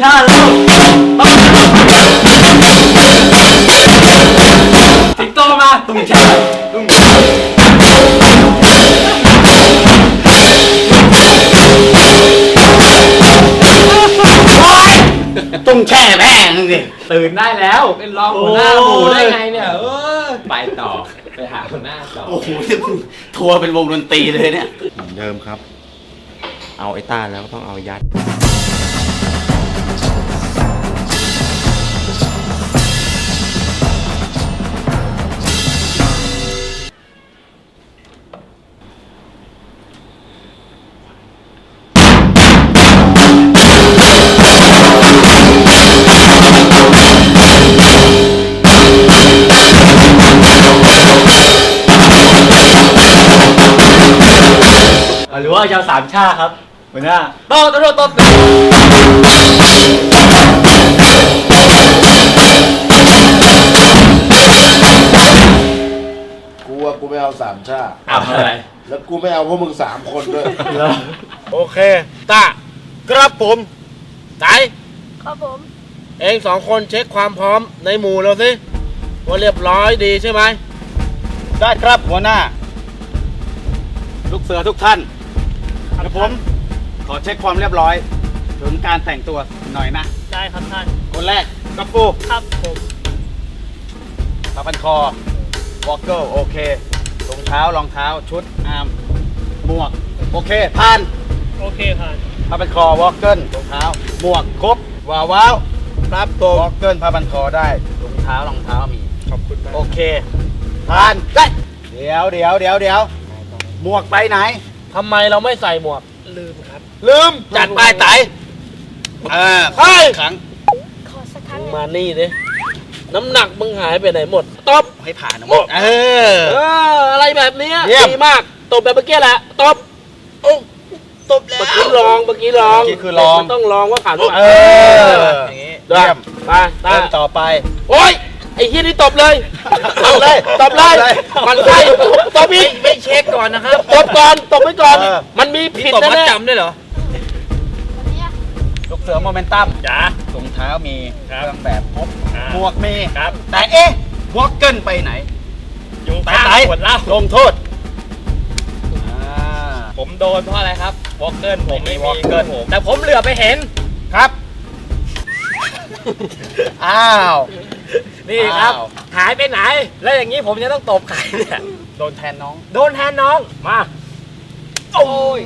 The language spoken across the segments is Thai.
ชาติแล้วสิงโตมาตุ้งชาตุ้งชาต้องแช่แป้งสิตื่นได้แล้ว เป็นรองหัวหน้าหมูได้ไงเนี่ยเออไปต่อไปหาหัวหน้าต่อโอ้โหทัวร์เป็นวงดนตรีเลยเนี่ย เหมือนเดิมครับ เอาไอ้ต้าแล้วก็ต้องเอายัด สามชาครับหัวหน้าโตโตโตโตกูว่ากูไม่เอาสามชาติอ้าวอะไรแล้วกูไม่เอาพวกมึงสามคนด้วย โอเคตาครับผมไตครับผม เองสองคนเช็คความพร้อมในหมู่เราสิว่าเรียบร้อยดีใช่ไหมได้ครับหัวหน้า ลูกเสือทุกท่าน เดี๋ยวผม ขอเช็คความเรียบร้อยถึงการแต่งตัวหน่อยนะ ได้ครับท่าน คนแรกกัปปูครับผมผ้าพันคอวอลเกิลโอเครองเท้ารองเท้าชุดอาร์มหมวก โอเคผ่านโอเคผ่านผ้าพันคอวอลเกิลรองเท้า หมวกครบว้าวว้าวครับตัววอลเกิลผ้าพันคอได้รองเท้ารองเท้ามีขอบคุณมากโอเคผ่านได้เดี๋ยวเดี๋ยวเดี๋ยวเดี๋ยวหมวกไปไหน ทำไมเราไม่ใส่หมวก ลืมครับ ลืมจัดไปไตเออเฮ้ยครั้งขอสักครั้มึงงมานี่ดิน้ำหนักมึงหายไปไหนหมดตบให้ผ่านนะหมดเออเอออะไรแบบเนี้ยเยี่ยม ดีมากตบแบบเมื่อกี้แหละตบโอ้ตบแล้วเมื่อกี้ลองเมื่อกี้ลองเมื่อกี้คือลองมันต้องลองว่าผ่านหรือเปล่าเอออย่างงี้เยี่เยี่ยยมมไปตาเริ่มต่อไปโอ้ยไอ้เฮียนี่ตบเลยตบเลยตบเลยตบเลยมันใช่ตบอีกไม่เช็คก่อนนะครับตบก่อนตบไว้ก่อนเออมันมีผิดตบมัดแน่ๆจำด้วยเหรอลูกเสือโมเมนตัมจ้ารองเท้ามีเคครับรื่องแบบครบครับหมวกมีครับแต่เอ๊ะวอลเกิลไปไหนอยู่ไตข้างไตขวดเหล้าลงโทษอ่าผมโดนเพราะอะไรครับวอลเกิลผมไม่วอมีลเกิลแต่ผมเหลือไปเห็นครับ อ้าว นี่ครับ อ้าว หายไปไหน แล้วอย่างนี้ผมจะต้องตบใครเนี่ย โดนแทนน้อง โดนแทนน้อง มา โอ้ย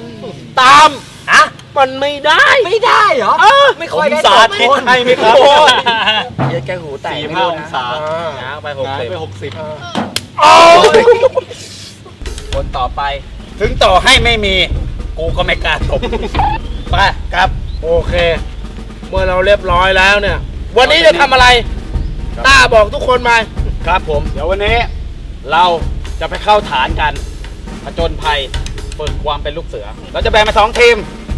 ตามอะมันไม่ได้ไม่ได้เหรอ ไม่ค่อยได้ผมสาธิตให้ไหมครับ โอ้ยเย็ดแกหูแตกสี่ไม่ห้ารู้องนะศาง้างไปหกง้างสิบไปหกสิบโอ้ยคนต่อไป ถึงต่อให้ไม่มี กูก็ไม่กล้าตบไปครับ โอเค เมื่อเราเรียบร้อยแล้วเนี่ย วันนี้จะทำอะไร ต้าบอกทุกคนมาครับผม เดี๋ยววันนี้เราจะไปเข้าฐานกันผจญภัยฝึกความเป็นลูกเสือ เราจะแบ่งเป็นสองทีม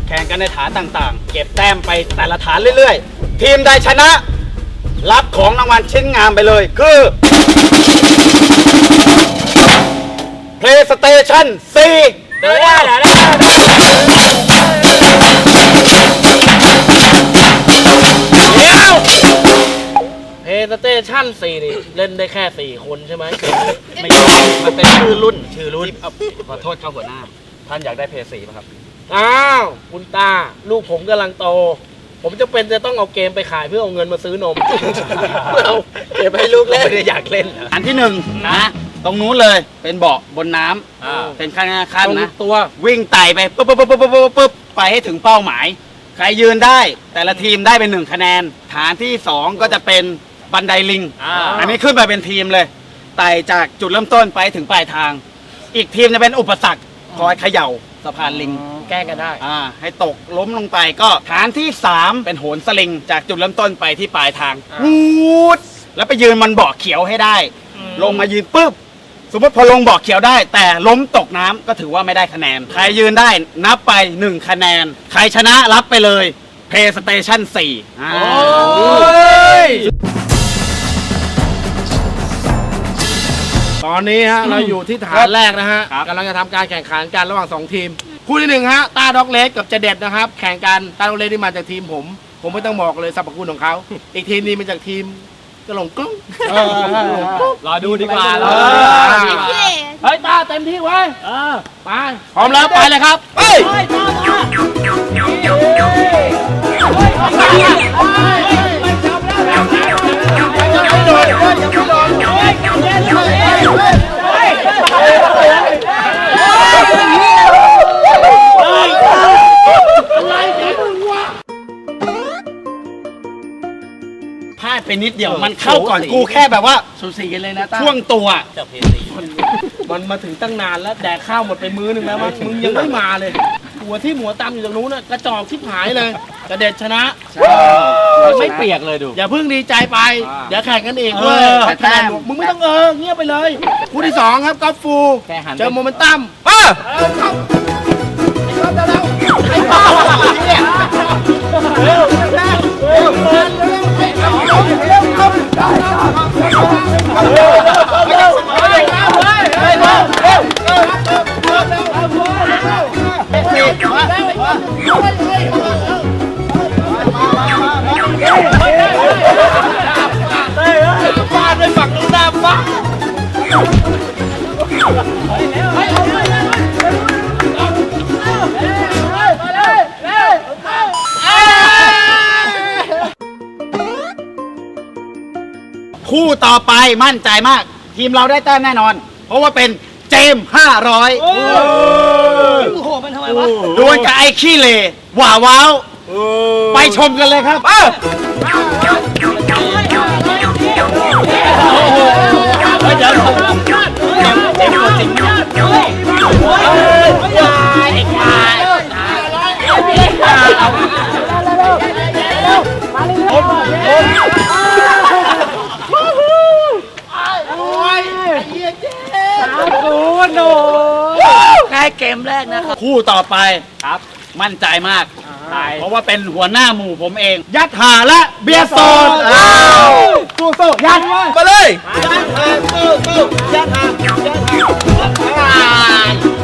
แข่งกันในฐานต่างๆ เก็บแต้มไปแต่ละฐานเรื่อยๆ ทีมใดชนะ รับของรางวัลชิ้นงามไปเลยคือ PlayStation 4เดี๋ยวได้เดี๋ยวได้ สเตชั่น4นี่เล่นได้แค่4คนใช่ไหมไม่ใช่มันเป็นชื่อรุ่นชื่อรุ่นขอโทษครับหัวหน้า ท่านอยากได้เพย์สี่ป่ะครับ อ้าวคุณตา ลูกผมกำลังโต ผมจะเป็นจะต้องเอาเกมไปขายเพื่อเอาเงินมาซื้อนมไม่เอาเก็บให้ลูกเล่นไม่ได้อยากเล่นอันที่หนึ่งนะ ตรงนู้นเลยเป็นเบาะบนน้ำเป็นขั้นขั้นตรงนะตัว วิ่งไต่ไปปุ๊บปุ๊บปุ๊บปุ๊บปุ๊บปุ๊บไปให้ถึงเป้าหมาย ใครยืนได้แต่ละทีมได้เป็นหนึ่งคะแนน ฐานที่สองก็จะเป็น บันไดลิง อ่า อันนี้ขึ้นไปเป็นทีมเลยไต่จากจุดเริ่มต้นไปถึงปลายทาง อีกทีมจะเป็นอุปสรรคคอยเขย่าสะพานลิง แก้กันได้ อ่าให้ตกล้มลงไปก็ฐานที่ 3 เป็นโหนสลิง จากจุดเริ่มต้นไปที่ปลายทางวูดแล้วไปยืนมันเบาะเขียวให้ได้ ลงมายืนปุ๊บ สมมติพอลงเบาะเขียวได้ แต่ล้มตกน้ำก็ถือว่าไม่ได้คะแนน ใครยืนได้นับไป 1 คะแนน ใครชนะรับไปเลย PlayStation 4อ่า ย ตอนนี้ฮะเราอยู่ที่ฐานแรกนะฮะครับ กำลังจะทำการแข่งขันกันระหว่าง 2 ทีม คู่ที่หนึ่งฮะตาด็อกเลสกับเจเด็ดนะครับ แข่งกันตาด็อกเลสที่มาจากทีมผม ผมไม่ต้องบอกเลยสรรพคุณของเขา อีกทีมนี้มาจากทีมกระหลงกุ้งรอดูดีกว่ารอดูดีกว่าเฮ้ยตาเต็มที่ไว้ไปพร้อมแล้วไปเลยครับไปเฮ้ย นิดเดียว มันเข้าก่อนกูแค่แบบว่าสูสีกันเลยนะต้งช่วงตัว จะเพลีมันมาถึงตั้งนานแล้วแดกข้าวหมดไปมื้อนึงแล้วมั้งมึงยังไม่มาเลย หัวที่หัวตำอยู่ตรงนู้นกระจอกชิบหายเลยกระเด็ดชนะ ไม่เปียกเลยดู อย่าเพิ่งดีใจไป เดี๋ยวแข่งกันเองเว้ยแต่แมึงไม่ต้องเออเงียบไปเลยคู่ที่สองครับกอล์ฟฟูเจอโมเมนตัมเออเข้าไอ้บ้าเนี่ย อไปมั่นใจมาก ทีมเราได้แต้มแน่นอน เพราะว่าเป็นเจมห้าร้อยโอ้โหมันทำไมวะดวลกับไอ้ขี้เลหว่าว้าว ไปชมกันเลยครับ มแรกนะครับ คู่ต่อไปครับ มั่นใจมาก เพราะว่าเป็นหัวหน้าหมู่ผมเอง ยัดหาและเบียร์โซนสู้สู้ยัดมาเลยเ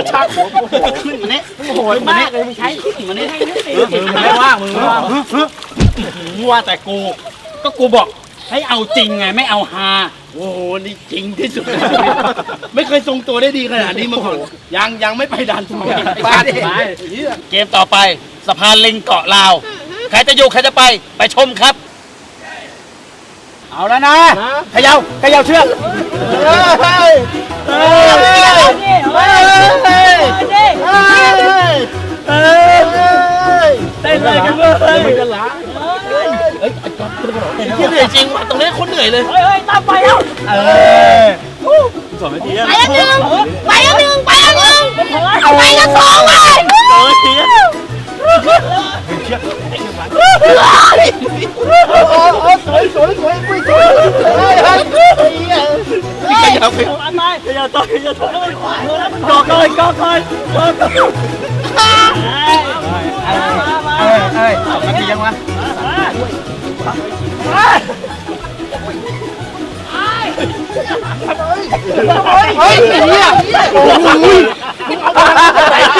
ระชากหัวกูขึ้นมานี่โหมานี่เลยไม่ใช่ขึ้นมานี่มึงไม่ว่างมึงไม่ว่างมึงว่าแต่กู ก็กูบอกให้เอาจริงไงไม่เอาฮาโอ้โหนี่จริงที่สุด ไม่เคยทรงตัวได้ดีขนาดนี้มาก่อนยังยังไม่ไปดันทุนบ้าดิเกมต่อไปสะพานลิงเกาะลาว ใครจะอยู่ใครจะไปไปชมครับ เอาแล้วนะเขย่าเขย่าเชือกเฮ้ยเฮ้ยเฮ้ยเฮ้ยเฮ้ยเฮ้ยเต้นเลยกันเลยที่เหนื่อยจริงว่ะตรงนี้คนเหนื่อยเลยเฮ้ยเฮ้ยตามไปแล้วเออไปอันหนึ่งไปอันหนึ่งไปอันหนึ่งไปอันสองเลย ขยับไปเอาอันไปอย่าต่อยอย่าต่อยแล้วมันขวางแล้วมันกอกเลยกอกเลยกอกเลยเอ้ยเอ้ยสองนาทียังวะเฮ้ยไอ้เหี้ยโอ้โหระ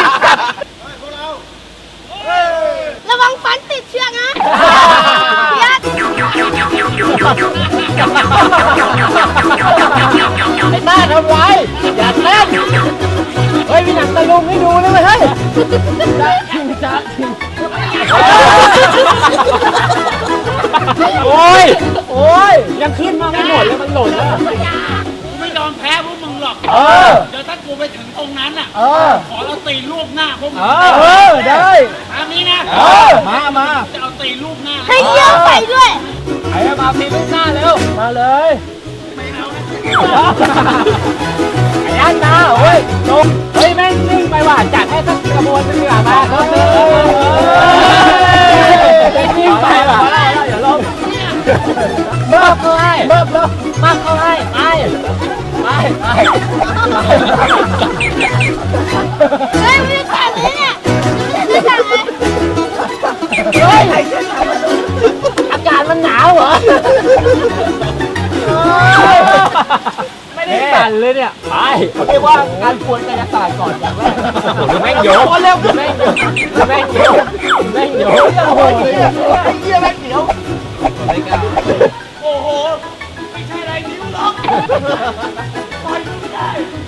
โอ้ย โอ้ย ยังขึ้นมาไม่หมดเลยมันหล่นแล้ว กูไม่ยอมแพ้พวกมึงหรอก เออ เดี๋ยวถ้ากูไปถึงตรงนั้นอะ เออ ขอเราตีรูปหน้าพวกมึงเออ ได้ ตามนี้นะเออ มามาจะเอาตีรูปหน้า ให้เยี่ยมไปด้วย ไอ้มาพีลูกหน้าเร็ว มาเลยไอ้อัน นาเฮ้ยลงเฮ้ยแม่งนิ่งไปว่ะจัดให้สักกระบวนนึงดีกว่ามาเออ สั่นเลยเนี่ยไปเรียกว่าการควรกายศาสตร์ก่อนอย่างแรกโอ้โหแม่งโยกโอ้เร็วแม่งโยกแม่งโยกแม่งโยกโอ้โหไอ้เหี้ยแม่งเหนียวไม่กล้า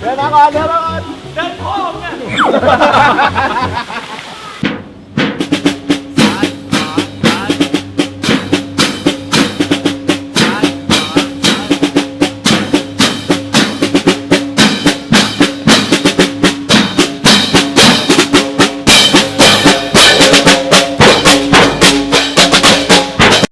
เดินมาก่อนเดินมาก่อน